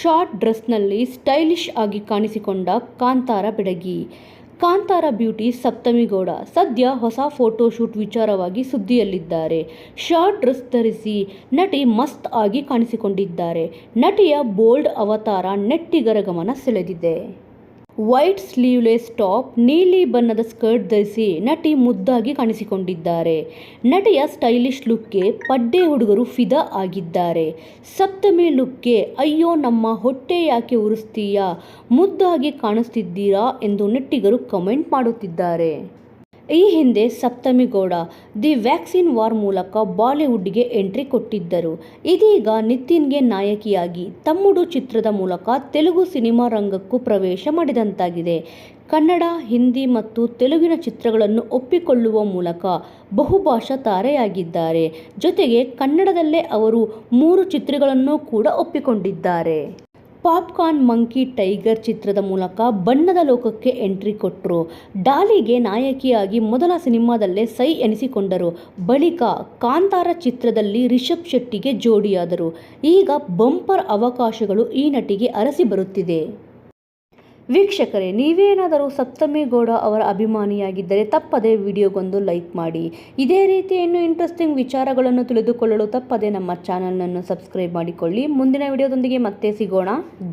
Short ಡ್ರೆಸ್ನಲ್ಲಿ stylish ಆಗಿ ಕಾಣಿಸಿಕೊಂಡ ಕಾಂತಾರ ಬೆಡಗಿ. ಕಾಂತಾರ ಬ್ಯೂಟಿ ಸಪ್ತಮಿಗೌಡ ಸದ್ಯ ಹೊಸ ಫೋಟೋಶೂಟ್ ವಿಚಾರವಾಗಿ ಸುದ್ದಿಯಲ್ಲಿದ್ದಾರೆ. ಶಾರ್ಟ್ ಡ್ರೆಸ್ ಧರಿಸಿ ನಟಿ ಮಸ್ತ್ ಆಗಿ ಕಾಣಿಸಿಕೊಂಡಿದ್ದಾರೆ. ನಟಿಯ ಬೋಲ್ಡ್ ಅವತಾರ ನೆಟ್ಟಿಗರ ಗಮನ ಸೆಳೆದಿದೆ. ವೈಟ್ ಸ್ಲೀವ್ಲೆಸ್ ಟಾಪ್, ನೀಲಿ ಬಣ್ಣದ ಸ್ಕರ್ಟ್ ಧರಿಸಿ ನಟಿ ಮುದ್ದಾಗಿ ಕಾಣಿಸಿಕೊಂಡಿದ್ದಾರೆ. ನಟಿಯ ಸ್ಟೈಲಿಶ್ ಲುಕ್ಗೆ ಪಡ್ಡೆ ಹುಡುಗರು ಫಿದಾ ಆಗಿದ್ದಾರೆ. ಸಪ್ತಮಿ ಲುಕ್ಗೆ, ಅಯ್ಯೋ ನಮ್ಮ ಹೊಟ್ಟೆ ಯಾಕೆ ಉರಿಸ್ತೀಯಾ? ಮುದ್ದಾಗಿ ಕಾಣಿಸ್ತಿದ್ದೀರಾ? ಎಂದು ನೆಟ್ಟಿಗರು ಕಮೆಂಟ್ ಮಾಡುತ್ತಿದ್ದಾರೆ. ಈ ಹಿಂದೆ Saptami Gowda, the vaccine war ಮೂಲಕ ಬಾಲಿವುಡ್ಗೆ ಎಂಟ್ರಿ ಕೊಟ್ಟಿದ್ದರು. ಇದೀಗ ನಿತಿನ್ಗೆ ನಾಯಕಿಯಾಗಿ ತಮ್ಮುಡು ಚಿತ್ರದ ಮೂಲಕ ತೆಲುಗು ಸಿನಿಮಾ ರಂಗಕ್ಕೂ ಪ್ರವೇಶ ಮಾಡಿದಂತಾಗಿದೆ. ಕನ್ನಡ, ಹಿಂದಿ ಮತ್ತು ತೆಲುಗಿನ ಚಿತ್ರಗಳನ್ನು ಒಪ್ಪಿಕೊಳ್ಳುವ ಮೂಲಕ ಬಹುಭಾಷಾ ತಾರೆಯಾಗಿದ್ದಾರೆ. ಜೊತೆಗೆ ಕನ್ನಡದಲ್ಲೇ ಅವರು ಮೂರು ಚಿತ್ರಗಳನ್ನು ಕೂಡ ಒಪ್ಪಿಕೊಂಡಿದ್ದಾರೆ. ಪಾಪ್ಕಾರ್ನ್ ಮಂಕಿ ಟೈಗರ್ ಚಿತ್ರದ ಮೂಲಕ ಬಣ್ಣದ ಲೋಕಕ್ಕೆ ಎಂಟ್ರಿ ಕೊಟ್ಟರು ಡಾಲಿಗೆ ನಾಯಕಿಯಾಗಿ ಮೊದಲ ಸಿನಿಮಾದಲ್ಲೇ ಸೈ ಎನಿಸಿಕೊಂಡರು. ಬಳಿಕ ಕಾಂತಾರ ಚಿತ್ರದಲ್ಲಿ ರಿಷಬ್ ಶೆಟ್ಟಿಗೆ ಜೋಡಿಯಾದರು. ಈಗ ಬಂಪರ್ ಅವಕಾಶಗಳು ಈ ನಟಿಗೆ ಅರಸಿ ಬರುತ್ತಿದೆ. ವೀಕ್ಷಕರೇ, ನೀವೇನಾದರೂ ಸಪ್ತಮಿ ಗೌಡ ಅವರ ಅಭಿಮಾನಿಯಾಗಿದ್ದರೆ ತಪ್ಪದೇ ವಿಡಿಯೋಗೊಂದು ಲೈಕ್ ಮಾಡಿ. ಇದೇ ರೀತಿ ಇನ್ನೂ ಇಂಟ್ರೆಸ್ಟಿಂಗ್ ವಿಚಾರಗಳನ್ನು ತಿಳಿದುಕೊಳ್ಳಲು ತಪ್ಪದೇ ನಮ್ಮ ಚಾನಲನ್ನು ಸಬ್ಸ್ಕ್ರೈಬ್ ಮಾಡಿಕೊಳ್ಳಿ. ಮುಂದಿನ ವಿಡಿಯೋದೊಂದಿಗೆ ಮತ್ತೆ ಸಿಗೋಣ.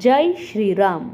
ಜೈ ಶ್ರೀರಾಮ್.